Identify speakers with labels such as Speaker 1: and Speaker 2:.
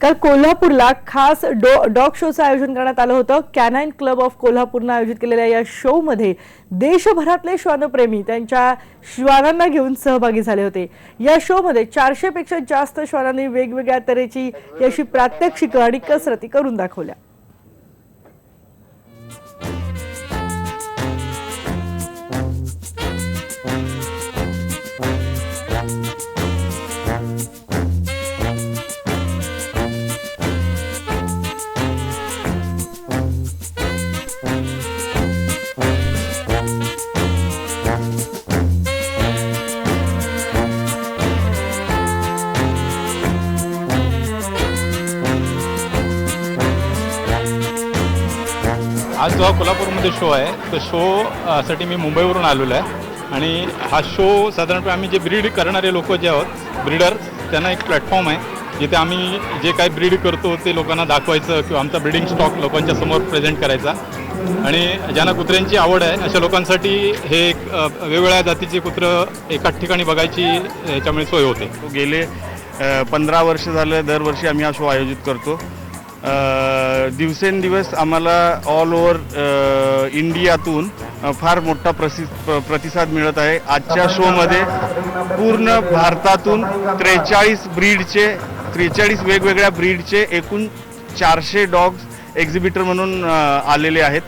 Speaker 1: काल कोल्हापूरला खास डो डॉग शोचं आयोजन करण्यात आलं होतं. कॅनाईन क्लब ऑफ कोल्हापूरनं आयोजित केलेल्या या शोमध्ये देशभरातले श्वानप्रेमी त्यांच्या श्वानांना घेऊन सहभागी झाले होते. या शोमध्ये चारशेपेक्षा जास्त श्वानांनी वेगवेगळ्या तऱ्हेची याची प्रात्यक्षिकं आणि कसरती करून दाखवल्या.
Speaker 2: आज जो हा कोल्हापूरमध्ये शो आहे तो शो साठी मी मुंबईवरून आलेलो आहे. आणि हा शो साधारणपणे आम्ही जे ब्रीड करणारे लोक जे आहोत ब्रीडर त्यांना एक प्लॅटफॉर्म आहे जिथे आम्ही जे काही ब्रीड करतो ते लोकांना दाखवायचं किंवा आमचा ब्रीडिंग स्टॉक लोकांच्या समोर प्रेझेंट करायचा. आणि ज्यांना कुत्र्यांची आवड आहे अशा लोकांसाठी हे एक वेगवेगळ्या जातीचे कुत्रं एकाच ठिकाणी बघायची याच्यामुळे सोय होते.
Speaker 3: गेले पंधरा वर्ष झालं दरवर्षी आम्ही हा शो आयोजित करतो. दिवसेंदिवस आम्हाला ऑल ओव्हर इंडियातून फार मोठा प्रसि प्र- प्रतिसाद मिळत आहे. आजच्या शोमध्ये पूर्ण भारतातून त्रेचाळीस ब्रीडचे त्रेचाळीस वेगवेगळ्या ब्रीडचे एकूण चारशे डॉग्स एक्झिबिटर म्हणून आलेले आहेत.